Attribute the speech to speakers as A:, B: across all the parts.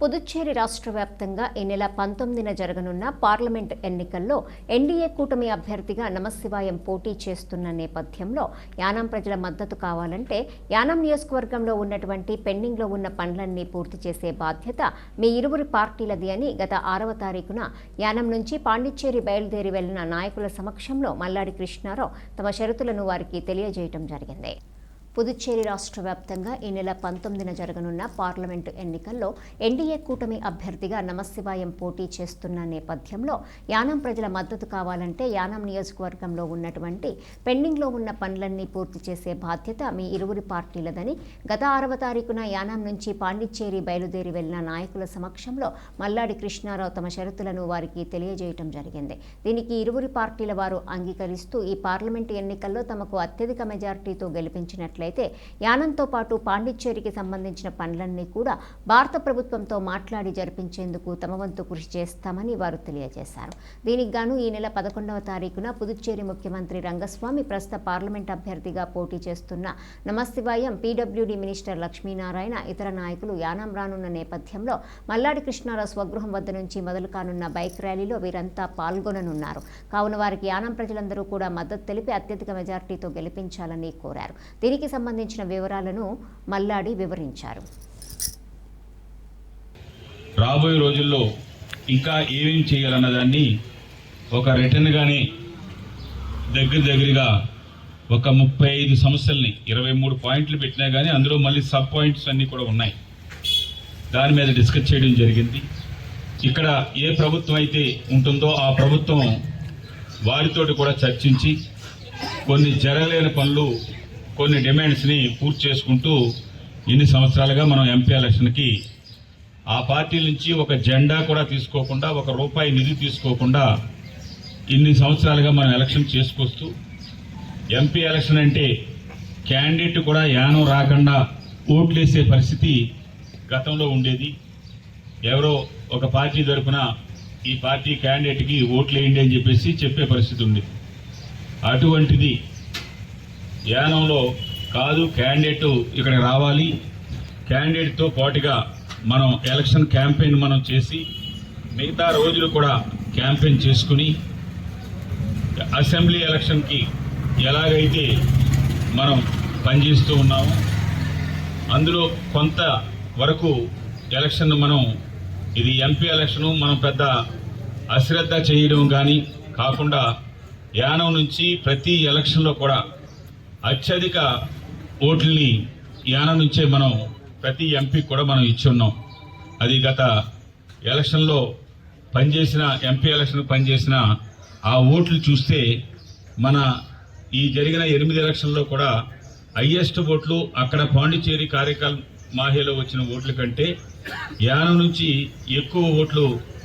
A: పుదుచ్చేరి రాష్ట్ర వ్యాప్తంగా ఈ నెల పంతొమ్మిదిన జరగనున్న పార్లమెంట్ ఎన్నికల్లో ఎన్డీఏ కూటమి అభ్యర్థిగా నమశివాయం పోటీ చేస్తున్న నేపథ్యంలో యానాం ప్రజల మద్దతు కావాలంటే యానాం నియోజకవర్గంలో ఉన్నటువంటి పెండింగ్లో ఉన్న పనులన్నీ పూర్తి చేసే బాధ్యత మీ ఇరువురి పార్టీలది అని గత ఆరవ తారీఖున యానం నుంచి పాండిచ్చేరి బయలుదేరి వెళ్ళిన నాయకుల సమక్షంలో మల్లాడి కృష్ణారావు తమ షరతులను వారికి తెలియజేయటం జరిగింది. పుదుచ్చేరి రాష్ట్ర వ్యాప్తంగా ఈ నెల పంతొమ్మిదిన జరగనున్న పార్లమెంటు ఎన్నికల్లో ఎన్డీఏ కూటమి అభ్యర్థిగా నమశివాయం పోటీ చేస్తున్న నేపథ్యంలో యానం ప్రజల మద్దతు కావాలంటే యానం నియోజకవర్గంలో ఉన్నటువంటి పెండింగ్లో ఉన్న పనులన్నీ పూర్తి చేసే బాధ్యత మీ ఇరువురి పార్టీలదని గత ఆరవ తారీఖున యానం నుంచి పాండిచ్చేరి బయలుదేరి వెళ్ళిన నాయకుల సమక్షంలో మల్లాడి కృష్ణారావు తమ షరతులను వారికి తెలియజేయటం జరిగింది. దీనికి ఇరువురి పార్టీల వారు అంగీకరిస్తూ ఈ పార్లమెంటు ఎన్నికల్లో తమకు అత్యధిక మెజార్టీతో అయితే యానంతో పాటు పాండిచ్చేరికి సంబంధించిన పనులన్నీ కూడా భారత ప్రభుత్వంతో మాట్లాడి జరిపించేందుకు తమ వంతు కృషి చేస్తామని వారు తెలియజేశారు. దీనికి గాను ఈ నెల పదకొండవ తారీఖున పుదుచ్చేరి ముఖ్యమంత్రి రంగస్వామి ప్రస్తుత పార్లమెంట్ అభ్యర్థిగా పోటీ చేస్తున్న నమశివాయం పీడబ్ల్యూడీ మినిస్టర్ లక్ష్మీనారాయణ ఇతర నాయకులు యానం రానున్న నేపథ్యంలో మల్లాడి కృష్ణారావు స్వగృహం వద్ద నుంచి మొదలు కానున్న బైక్ ర్యాలీలో వీరంతా పాల్గొననున్నారు. కావున వారికి యానం ప్రజలందరూ కూడా మద్దతు తెలిపి అత్యధిక మెజార్టీతో గెలిపించాలని కోరారు. దీనికి సంబంధించిన వివరాలను మల్లాడి వివరించారు.
B: రాబోయే రోజుల్లో ఇంకా ఏమేం చేయాలన్న దాన్ని ఒక రిటర్న్ కానీ దగ్గర దగ్గరగా ఒక ముప్పై ఐదు సమస్యల్ని ఇరవై మూడు పాయింట్లు పెట్టినా కానీ అందులో మళ్ళీ సబ్ పాయింట్స్ అన్నీ కూడా ఉన్నాయి. దాని మీద డిస్కస్ చేయడం జరిగింది. ఇక్కడ ఏ ప్రభుత్వం అయితే ఉంటుందో ఆ ప్రభుత్వం వారితోటి కూడా చర్చించి కొన్ని జరగలేని పనులు కొన్ని డిమాండ్స్ని పూర్తి చేసుకుంటూ ఇన్ని సంవత్సరాలుగా మనం ఎంపీ ఎలక్షన్కి ఆ పార్టీ నుంచి ఒక జెండా కూడా తీసుకోకుండా ఒక రూపాయి నిధి తీసుకోకుండా ఇన్ని సంవత్సరాలుగా మనం ఎలక్షన్ చేసుకొస్తూ ఎంపీ ఎలక్షన్ అంటే క్యాండిడేట్ కూడా యానం రాకుండా ఓట్లేసే పరిస్థితి గతంలో ఉండేది. ఎవరో ఒక పార్టీ తరఫున ఈ పార్టీ క్యాండిడేట్కి ఓట్లు వేయండి అని చెప్పేసి చెప్పే పరిస్థితి ఉంది అటువంటిది యానంలో కాదు క్యాండిడేట్ ఇక్కడ రావాలి. క్యాండిడేట్తో పాటుగా మనం ఎలక్షన్ క్యాంపెయిన్ మనం చేసి మిగతా రోజులు కూడా క్యాంపెయిన్ చేసుకుని అసెంబ్లీ ఎలక్షన్కి ఎలాగైతే మనం పనిచేస్తూ ఉన్నామో అందులో కొంత వరకు ఎలక్షన్ మనం ఇది ఎంపీ ఎలక్షన్ మనం పెద్ద అశ్రద్ధ చేయడం కానీ కాకుండా యానం నుంచి ప్రతి ఎలక్షన్లో కూడా అత్యధిక ఓట్లని యానం నుంచే మనం ప్రతి ఎంపీ కూడా మనం ఇచ్చున్నాం. అది గత ఎలక్షన్లో పనిచేసిన ఎంపీ ఎలక్షన్ పనిచేసిన ఆ ఓట్లు చూస్తే మన ఈ జరిగిన ఎనిమిది ఎలక్షన్లో కూడా హయ్యెస్ట్ ఓట్లు అక్కడ పాండిచేరి కార్యక్రమ మాహేలో వచ్చిన ఓట్ల కంటే యానం నుంచి ఎక్కువ ఓట్లు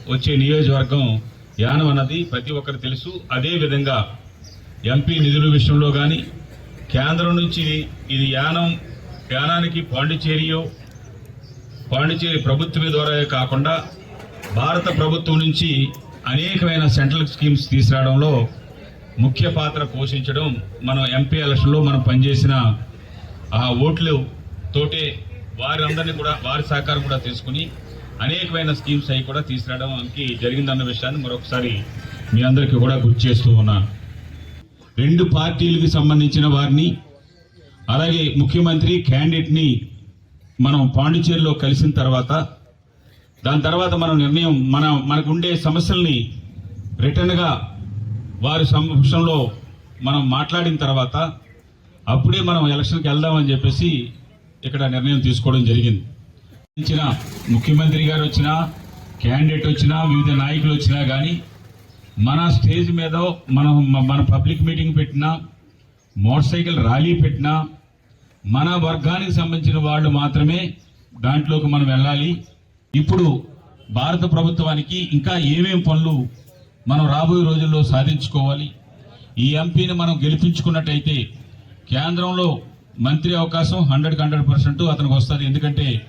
B: వచ్చే నియోజకవర్గం యానం అన్నది ప్రతి ఒక్కరు తెలుసు. అదే విధంగా ఎంపీ నిధుల విషయంలో కానీ కేంద్రం నుంచి ఇది యానం యానానికి పాండిచేరియో పాండిచేరి ప్రభుత్వమే ద్వారా కాకుండా భారత ప్రభుత్వం నుంచి అనేకమైన సెంట్రల్ స్కీమ్స్ తీసుకురావడంలో ముఖ్య పాత్ర పోషించడం మనం ఎంపీ ఎలక్షన్లో మనం పనిచేసిన ఆ ఓట్లు తోటే వారందరినీ కూడా వారి సహకారం కూడా తీసుకుని అనేకమైన స్కీమ్స్ అవి కూడా తీసుకురావడానికి జరిగిందన్న విషయాన్ని మరొకసారి మీ అందరికీ కూడా గుర్తు చేస్తూ ఉన్నాను. రెండు పార్టీలకు సంబంధించిన వారిని అలాగే ముఖ్యమంత్రి క్యాండిడేట్ని మనం పాండిచేరిలో కలిసిన తర్వాత దాని తర్వాత మనం నిర్ణయం మన మనకు ఉండే సమస్యల్ని రిటర్న్గా వారి సమక్షంలో మనం మాట్లాడిన తర్వాత అప్పుడే మనం ఎలక్షన్కి వెళ్దామని చెప్పేసి ఇక్కడ నిర్ణయం తీసుకోవడం జరిగింది. ముఖ్యమంత్రి గారు వచ్చినా క్యాండిడేట్ వచ్చినా వివిధ నాయకులు వచ్చినా కానీ మన స్టేజ్ మీద మనం మన పబ్లిక్ మీటింగ్ పెట్టినా మోటార్ సైకిల్ ర్యాలీ పెట్టినా మన వర్గానికి సంబంధించిన వాళ్ళు మాత్రమే దాంట్లోకి మనం వెళ్ళాలి. ఇప్పుడు భారత ప్రభుత్వానికి ఇంకా ఏమేం పనులు మనం రాబోయే రోజుల్లో సాధించుకోవాలి? ఈ ఎంపీని మనం గెలిపించుకున్నట్టయితే కేంద్రంలో మంత్రి అవకాశం హండ్రెడ్కి హండ్రెడ్ పర్సెంట్ అతనికి వస్తుంది. ఎందుకంటే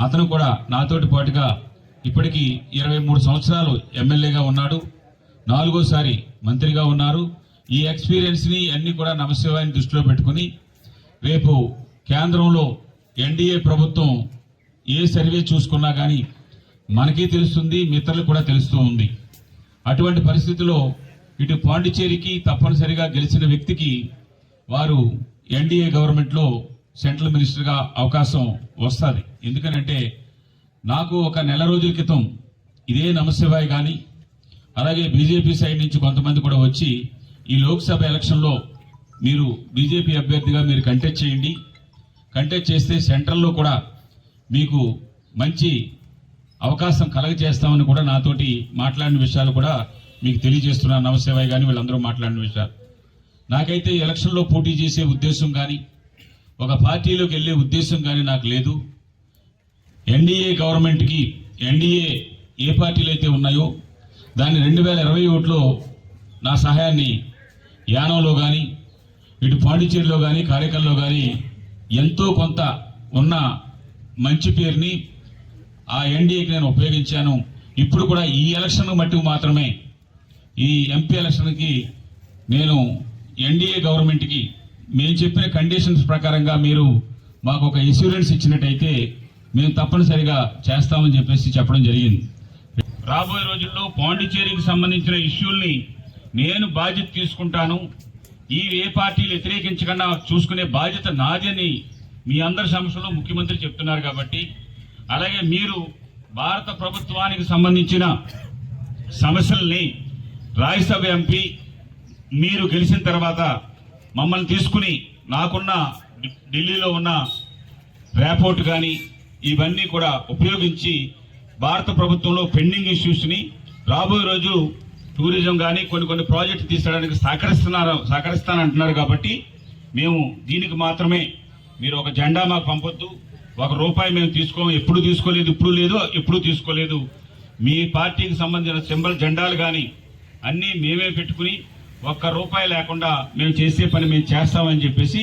B: అతను కూడా నాతోటి పాటుగా ఇప్పటికీ ఇరవై మూడు సంవత్సరాలు ఎమ్మెల్యేగా ఉన్నాడు. నాలుగోసారి మంత్రిగా ఉన్నారు. ఈ ఎక్స్పీరియన్స్ని అన్ని కూడా నమశివాయని దృష్టిలో పెట్టుకుని రేపు కేంద్రంలో ఎన్డీఏ ప్రభుత్వం ఏ సర్వే చూసుకున్నా కానీ మనకి తెలుస్తుంది మిత్రులకు కూడా తెలుస్తూ ఉంది. అటువంటి పరిస్థితిలో ఇటు పాండిచేరికి తప్పనిసరిగా గెలిచిన వ్యక్తికి వారు ఎన్డీఏ గవర్నమెంట్లో సెంట్రల్ మినిస్టర్గా అవకాశం వస్తుంది. ఎందుకనంటే నాకు ఒక నెల రోజుల క్రితం ఇదే నమశివాయ్ కానీ అలాగే బీజేపీ సైడ్ నుంచి కొంతమంది కూడా వచ్చి ఈ లోక్సభ ఎలక్షన్లో మీరు బీజేపీ అభ్యర్థిగా మీరు కంటెస్ట్ చేయండి. కంటెస్ట్ చేస్తే సెంట్రల్లో కూడా మీకు మంచి అవకాశం కలగజేస్తామని కూడా నాతోటి మాట్లాడిన విషయాలు కూడా మీకు తెలియజేస్తున్నాను. నవసేవాయి కానీ వీళ్ళందరూ మాట్లాడిన విషయాలు. నాకైతే ఎలక్షన్లో పోటీ చేసే ఉద్దేశం కానీ ఒక పార్టీలోకి వెళ్ళే ఉద్దేశం కానీ నాకు లేదు. ఎన్డీఏ గవర్నమెంట్కి ఎన్డీఏ ఏ పార్టీలు అయితే ఉన్నాయో దాన్ని రెండు వేల ఇరవై ఒకటిలో నా సహాయాన్ని యానంలో కానీ ఇటు పాండిచేరిలో కానీ కార్యకర్లో కానీ ఎంతో కొంత ఉన్న మంచి పేరుని ఆ ఎన్డీఏకి నేను ఉపయోగించాను. ఇప్పుడు కూడా ఈ ఎలక్షన్ మట్టుకు మాత్రమే ఈ ఎంపీ ఎలక్షన్కి నేను ఎన్డీఏ గవర్నమెంట్కి మేము చెప్పిన కండిషన్స్ ప్రకారంగా మీరు మాకు ఒక ఇన్సూరెన్స్ ఇచ్చినట్టయితే మేము తప్పనిసరిగా చేస్తామని చెప్పేసి చెప్పడం జరిగింది. రాబోయే రోజుల్లో పాండిచేరికి సంబంధించిన ఇష్యూల్ని నేను బాధ్యత తీసుకుంటాను. ఈ ఏ పార్టీలు వ్యతిరేకించకుండా చూసుకునే బాధ్యత నాదని మీ అందరి సమస్యలో ముఖ్యమంత్రి చెప్తున్నారు కాబట్టి అలాగే మీరు భారత ప్రభుత్వానికి సంబంధించిన సమస్యల్ని రాజ్యసభ ఎంపీ మీరు గెలిచిన తర్వాత మమ్మల్ని తీసుకుని నాకున్న ఢిల్లీలో ఉన్న రేపోర్ట్ కానీ ఇవన్నీ కూడా ఉపయోగించి భారత ప్రభుత్వంలో పెండింగ్ ఇష్యూస్ని రాబోయే రోజు టూరిజం కానీ కొన్ని కొన్ని ప్రాజెక్టు తీసుకోవడానికి సహకరిస్తున్నారు సహకరిస్తానంటున్నారు కాబట్టి మేము దీనికి మాత్రమే మీరు ఒక జెండా మాకు పంపొద్దు. ఒక రూపాయి మేము తీసుకోము ఎప్పుడు తీసుకోలేదు ఇప్పుడు లేదు ఎప్పుడు తీసుకోలేదు. మీ పార్టీకి సంబంధించిన సింబల్ జెండాలు కానీ అన్నీ మేమే పెట్టుకుని ఒక్క రూపాయి లేకుండా మేము చేసే పని మేము చేస్తామని చెప్పేసి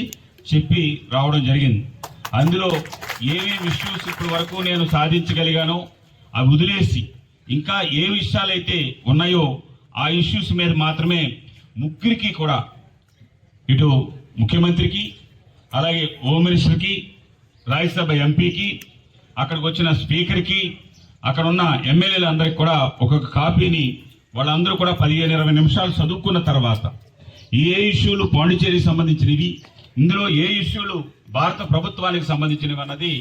B: చెప్పి రావడం జరిగింది. అందులో ఏమేమి ఇష్యూస్ ఇప్పటి వరకు నేను సాధించగలిగానో అవి వదిలేసి ఇంకా ఏ విషయాలైతే ఉన్నాయో ఆ ఇష్యూస్ మీద మాత్రమే ముగ్గురికి కూడా ఇటు ముఖ్యమంత్రికి అలాగే హోమ్ మినిస్టర్కి రాజ్యసభ ఎంపీకి అక్కడికి వచ్చిన స్పీకర్కి అక్కడ ఉన్న ఎమ్మెల్యేలు అందరికి కూడా ఒక్కొక్క కాపీని వాళ్ళందరూ కూడా పదిహేను ఇరవై నిమిషాలు చదువుకున్న తర్వాత ఏ ఇష్యూలు పాండిచేరికి సంబంధించినవి ఇందులో ఏ ఇష్యూలు భారత ప్రభుత్వానికి సంబంధించినవి అన్నది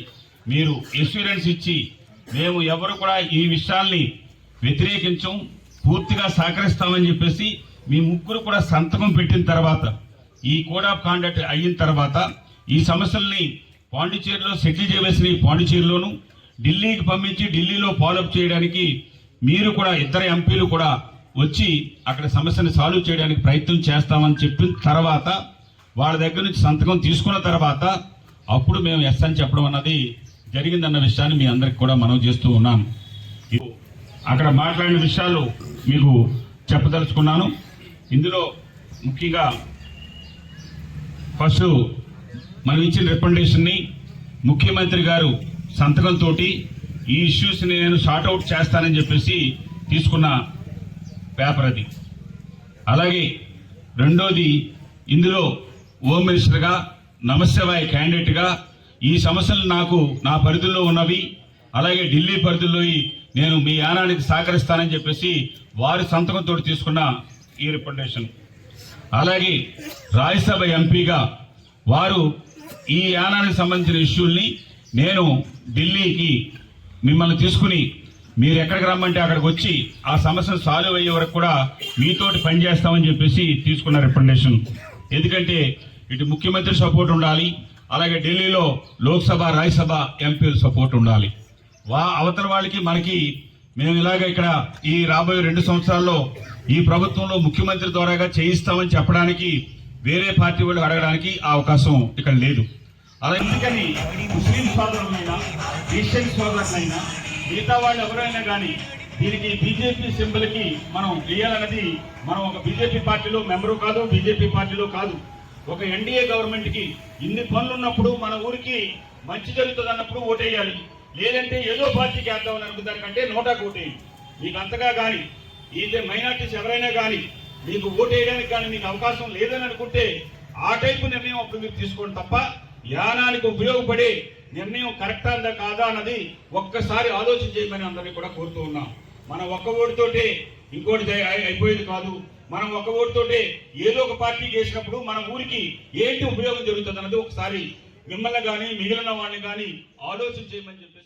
B: మీరు ఎస్యూరెన్స్ ఇచ్చి మేము ఎవరు కూడా ఈ విషయాల్ని వ్యతిరేకించం పూర్తిగా సహకరిస్తామని చెప్పేసి మీ ముగ్గురు కూడా సంతకం పెట్టిన తర్వాత ఈ కోడ్ ఆఫ్ కాండక్ట్ అయిన తర్వాత ఈ సమస్యల్ని పాండిచేరిలో సెటిల్ చేయవలసిన పాండిచేరిలోను ఢిల్లీకి పంపించి ఢిల్లీలో ఫాలోఅప్ చేయడానికి మీరు కూడా ఇద్దరు ఎంపీలు కూడా వచ్చి అక్కడ సమస్యను సాల్వ్ చేయడానికి ప్రయత్నం చేస్తామని చెప్పిన తర్వాత వాళ్ళ దగ్గర నుంచి సంతకం తీసుకున్న తర్వాత అప్పుడు మేము ఎస్ అని చెప్పడం అన్నది జరిగిందన్న విషయాన్ని మీ అందరికి కూడా మనం చేస్తూ ఉన్నాను అక్కడ మాట్లాడిన విషయాలు మీకు చెప్పదలుచుకున్నాను. ఇందులో ముఖ్యంగా ఫస్ట్ మనం ఇచ్చిన రికమెండేషన్ని ముఖ్యమంత్రి గారు సంతకంతో ఈ ఇష్యూస్ని నేను షార్ట్అవుట్ చేస్తానని చెప్పేసి తీసుకున్న పేపర్ అది. అలాగే రెండోది ఇందులో హోమ్ మినిస్టర్గా నమస్యవాయ క్యాండిడేట్గా ఈ సమస్యలు నాకు నా పరిధిలో ఉన్నవి. అలాగే ఢిల్లీ పరిధిలో నేను మీ యానానికి సహకరిస్తానని చెప్పేసి వారి సంతకంతో తీసుకున్న ఈ రికమెండేషన్ అలాగే రాజ్యసభ ఎంపీగా వారు ఈ యానానికి సంబంధించిన ఇష్యూల్ని నేను ఢిల్లీకి మిమ్మల్ని తీసుకుని మీరు ఎక్కడికి రమ్మంటే అక్కడికి వచ్చి ఆ సమస్యను సాల్వ్ అయ్యే వరకు కూడా మీతోటి పనిచేస్తామని చెప్పేసి తీసుకున్న రికమెండేషన్ ఎందుకంటే ఇటు ముఖ్యమంత్రి సపోర్ట్ ఉండాలి అలాగే ఢిల్లీలో లోక్సభ రాజ్యసభ ఎంపీల సపోర్ట్ ఉండాలి. వా అవతల వాళ్ళకి మనకి మేము ఇలాగ ఇక్కడ ఈ రాబోయే రెండు సంవత్సరాల్లో ఈ ప్రభుత్వంలో ముఖ్యమంత్రి ద్వారాగా చేయిస్తామని చెప్పడానికి వేరే పార్టీ వాళ్ళు అడగడానికి ఆ అవకాశం ఇక్కడ లేదు. అలా ఎందుకని ముస్లిం సోదరులైనా క్రిస్టియన్ సోదరులైనా మిగతా వాళ్ళు ఎవరైనా కానీ దీనికి బీజేపీ సింబల్కి మనం వేయాలన్నది మనం ఒక బీజేపీ పార్టీలో మెంబరు కాదు బీజేపీ పార్టీలో కాదు. ఒక ఎన్డీఏ గవర్నమెంట్కి ఇన్ని పనులు ఉన్నప్పుడు మన ఊరికి మంచి జరుగుతుంది అన్నప్పుడు ఓటేయాలి. లేదంటే ఏదో పార్టీకి వేద్దామని అనుకున్న కంటే నోటాకు ఓటేయండి. మీకు అంతగా కానీ ఈతే మైనార్టీస్ ఎవరైనా కానీ మీకు ఓటేయడానికి కానీ మీకు అవకాశం లేదని అనుకుంటే ఆ టైపు నిర్ణయం అప్పుడు మీరు తీసుకోండి తప్ప యానానికి ఉపయోగపడే నిర్ణయం కరెక్టా అందా కాదా అన్నది ఒక్కసారి ఆలోచన చేయమని అందరినీ కూడా కోరుతూ ఉన్నాం. మనం ఒక్క ఓటుతోటే ఇంకోటి అయి- అయిపోయేది కాదు. మనం ఒక ఓటుతోటే ఏదో ఒక పార్టీ చేసినప్పుడు మన ఊరికి ఏంటి ఉపయోగం జరుగుతుంది అన్నది ఒకసారి మిమ్మల్ని కానీ మిగిలిన వాళ్ళని కానీ ఆలోచన చేయమని చెప్పి